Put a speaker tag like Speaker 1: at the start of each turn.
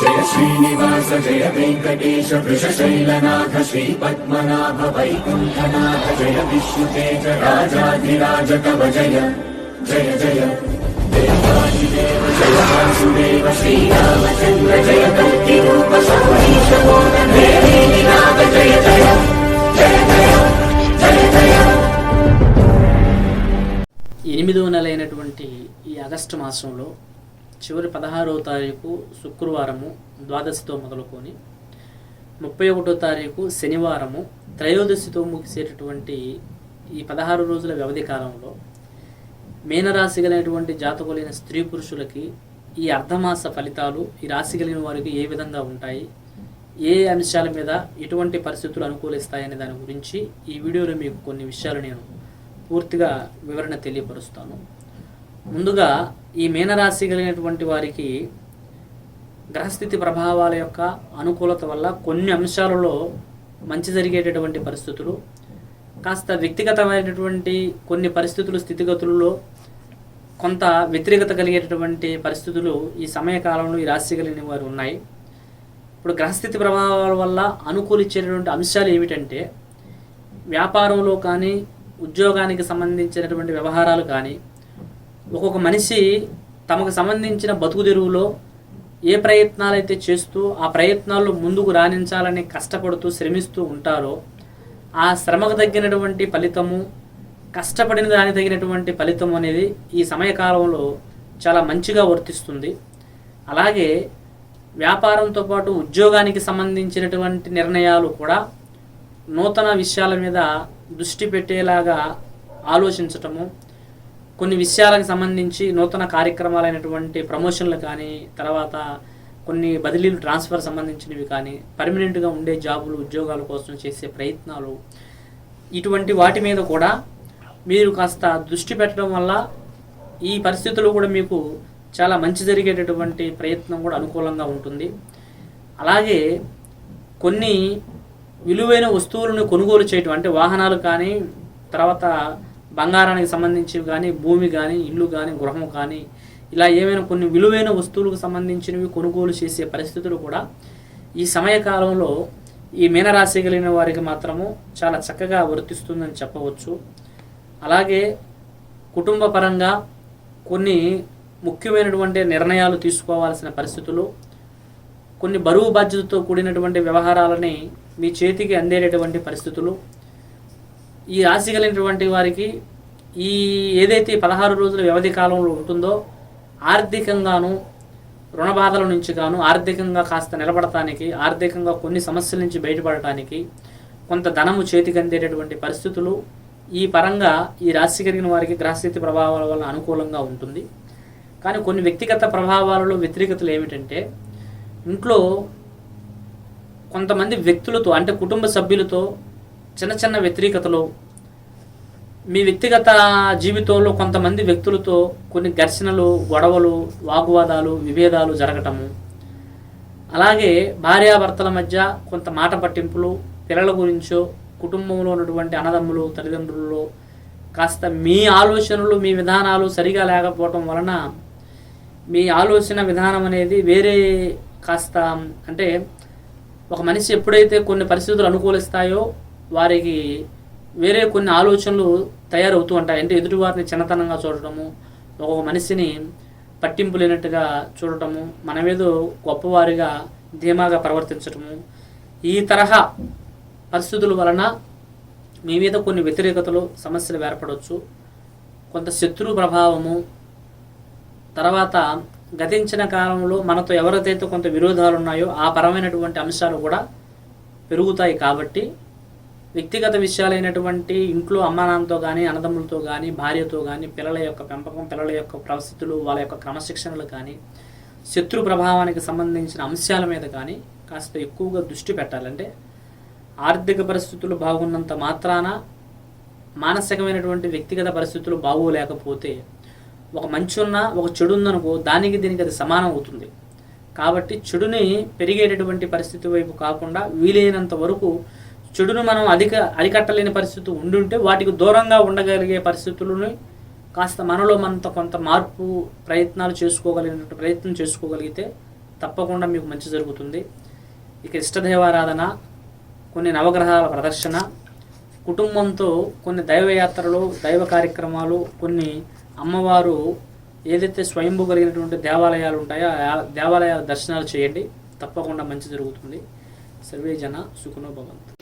Speaker 1: జయ శ్రీనివాస జయ వెంకటేశ వృషశైలనాథ శ్రీ పద్మనాభ వైకుంఠనాథ జయ విష్ణుతేజ రాజాధిరాజ కవ జయ జయ జయ. దేవాదిదేవ జయ వాసుదేవ శ్రీరామచంద్ర జయ కల్కి రూప సౌరీశ నాథ జయ జయ జయ జయ జయ జయ.
Speaker 2: ఎనిమిదవ నెల అయినటువంటి ఈ ఆగస్టు మాసంలో చివరి పదహారవ తారీఖు శుక్రవారము ద్వాదశితో మొదలుకొని ముప్పై ఒకటో తారీఖు శనివారము త్రయోదశితో ముగిసేటటువంటి ఈ పదహారు రోజుల వ్యవధి కాలంలో మీనరాశి కలిగినటువంటి జాతకులైన స్త్రీ పురుషులకి ఈ అర్ధమాస ఫలితాలు ఈ రాశి కలిగిన వారికి ఏ విధంగా ఉంటాయి ఏ అంశాల మీద ఎటువంటి పరిస్థితులు అనుకూలిస్తాయనే దాని గురించి ఈ వీడియోలో మీకు కొన్ని విషయాలు నేను పూర్తిగా వివరణ తెలియపరుస్తాను. ముందుగా ఈ మీనరాశి కలిగినటువంటి వారికి గ్రహస్థితి ప్రభావాల యొక్క అనుకూలత వల్ల కొన్ని అంశాలలో మంచి జరిగేటటువంటి పరిస్థితులు కాస్త వ్యక్తిగతమైనటువంటి కొన్ని పరిస్థితులు స్థితిగతులలో కొంత వ్యతిరేకత కలిగేటటువంటి పరిస్థితులు ఈ సమయకాలంలో ఈ రాశి కలిగిన వారు ఉన్నాయి. ఇప్పుడు గ్రహస్థితి ప్రభావాల వల్ల అనుకూలించేటటువంటి అంశాలు ఏమిటంటే వ్యాపారంలో కానీ ఉద్యోగానికి సంబంధించినటువంటి వ్యవహారాలు కానీ ఒక్కొక్క మనిషి తమకు సంబంధించిన బతుకు తెరువులో ఏ ప్రయత్నాలు అయితే చేస్తూ ఆ ప్రయత్నాల్లో ముందుకు రాణించాలని కష్టపడుతూ శ్రమిస్తూ ఉంటారో ఆ శ్రమకు తగ్గినటువంటి ఫలితము కష్టపడిన దానికి తగినటువంటి ఫలితం అనేది ఈ సమయకాలంలో చాలా మంచిగా వర్తిస్తుంది. అలాగే వ్యాపారంతో పాటు ఉద్యోగానికి సంబంధించినటువంటి నిర్ణయాలు కూడా నూతన విషయాల మీద దృష్టి పెట్టేలాగా ఆలోచించటము కొన్ని విషయాలకు సంబంధించి నూతన కార్యక్రమాలైనటువంటి ప్రమోషన్లు కానీ తర్వాత కొన్ని బదిలీలు ట్రాన్స్ఫర్ సంబంధించినవి కానీ పర్మనెంట్గా ఉండే జాబులు ఉద్యోగాల కోసం చేసే ప్రయత్నాలు ఇటువంటి వాటి మీద కూడా మీరు కాస్త దృష్టి పెట్టడం వల్ల ఈ పరిస్థితులు కూడా మీకు చాలా మంచి జరిగేటటువంటి ప్రయత్నం కూడా అనుకూలంగా ఉంటుంది. అలాగే కొన్ని విలువైన వస్తువులను కొనుగోలు చేయటం అంటే వాహనాలు కానీ తర్వాత బంగారానికి సంబంధించివి కానీ భూమి కానీ ఇల్లు కానీ గృహం కానీ ఇలా ఏమైనా కొన్ని విలువైన వస్తువులకు సంబంధించినవి కొనుగోలు చేసే పరిస్థితులు కూడా ఈ సమయకాలంలో ఈ మీనరాశి కలిగిన వారికి మాత్రము చాలా చక్కగా వర్తిస్తుందని చెప్పవచ్చు. అలాగే కుటుంబ పరంగా కొన్ని ముఖ్యమైనటువంటి నిర్ణయాలు తీసుకోవాల్సిన పరిస్థితులు కొన్ని బరువు బాధ్యతతో కూడినటువంటి వ్యవహారాలని మీ చేతికి అందేటటువంటి పరిస్థితులు ఈ రాశి కలిగినటువంటి వారికి ఈ ఏదైతే పదహారు రోజుల వ్యవధి కాలంలో ఉంటుందో ఆర్థికంగాను రుణ బాధల నుంచి గాను ఆర్థికంగా కాస్త నిలబడటానికి ఆర్థికంగా కొన్ని సమస్యల నుంచి బయటపడటానికి కొంత ధనము చేతికి అందేటటువంటి పరిస్థితులు ఈ పరంగా ఈ రాశి కలిగిన వారికి గ్రహస్థితి ప్రభావాల వల్ల అనుకూలంగా ఉంటుంది. కానీ కొన్ని వ్యక్తిగత ప్రభావాలలో వ్యతిరేకతలు ఏమిటంటే ఇంట్లో కొంతమంది వ్యక్తులతో అంటే కుటుంబ సభ్యులతో చిన్న చిన్న వ్యతిరేకతలు. మీ వ్యక్తిగత జీవితంలో కొంతమంది వ్యక్తులతో కొన్ని ఘర్షణలు గొడవలు వాగ్వాదాలు విభేదాలు జరగటము. అలాగే భార్యాభర్తల మధ్య కొంత మాట పట్టింపులు పిల్లల గురించో కుటుంబంలో ఉన్నటువంటి అన్నదమ్ములు తల్లిదండ్రుల్లో కాస్త మీ ఆలోచనలు మీ విధానాలు సరిగా లేకపోవటం వలన మీ ఆలోచన విధానం అనేది వేరే కాస్త అంటే ఒక మనిషి ఎప్పుడైతే కొన్ని పరిస్థితులు అనుకూలిస్తాయో వారికి వేరే కొన్ని ఆలోచనలు తయారవుతూ ఉంటాయి. అంటే ఎదుటివారిని చిన్నతనంగా చూడటము ఒక మనిషిని పట్టింపు లేనట్టుగా చూడటము మనమేదో గొప్పవారిగా ధీమాగా ప్రవర్తించటము. ఈ తరహా పరిస్థితుల వలన మీ మీద కొన్ని వ్యతిరేకతలు సమస్యలు ఏర్పడవచ్చు. కొంత శత్రు ప్రభావము తర్వాత గతించిన కాలంలో మనతో ఎవరైతే కొంత విరోధాలు ఉన్నాయో ఆ పరమైనటువంటి అంశాలు కూడా పెరుగుతాయి కాబట్టి వ్యక్తిగత విషయాలైనటువంటి ఇంట్లో అమ్మానాన్నతో కానీ అన్నదమ్ములతో కానీ భార్యతో కానీ పిల్లల యొక్క పెంపకం పిల్లల యొక్క పరిస్థితులు వాళ్ళ యొక్క క్రమశిక్షణలు కానీ శత్రు ప్రభావానికి సంబంధించిన అంశాల మీద కానీ కాస్త ఎక్కువగా దృష్టి పెట్టాలంటే ఆర్థిక పరిస్థితులు బాగున్నంత మాత్రాన మానసికమైనటువంటి వ్యక్తిగత పరిస్థితులు బాగోలేకపోతే ఒక మంచి ఉన్నా ఒక చెడు ఉందనుకో దానికి దీనికి అది సమానం అవుతుంది. కాబట్టి చెడుని పెరిగేటటువంటి పరిస్థితి వైపు కాకుండా వీలైనంత వరకు చెడును మనం అధిక అరికట్టలేని పరిస్థితి ఉండుంటే వాటికి దూరంగా ఉండగలిగే పరిస్థితులను కాస్త మనలో మనంత కొంత మార్పు ప్రయత్నాలు చేసుకోగలిగినట్టు ప్రయత్నం చేసుకోగలిగితే తప్పకుండా మీకు మంచి జరుగుతుంది. ఇక ఇష్టదైవారాధన కొన్ని నవగ్రహాల ప్రదర్శన కుటుంబంతో కొన్ని దైవయాత్రలు దైవ కార్యక్రమాలు కొన్ని అమ్మవారు ఏదైతే స్వయంభూ కలిగినటువంటి దేవాలయాలు ఉంటాయో ఆ దేవాలయాల దర్శనాలు చేయండి. తప్పకుండా మంచి జరుగుతుంది. సర్వే జన సుఖనో భవంతు.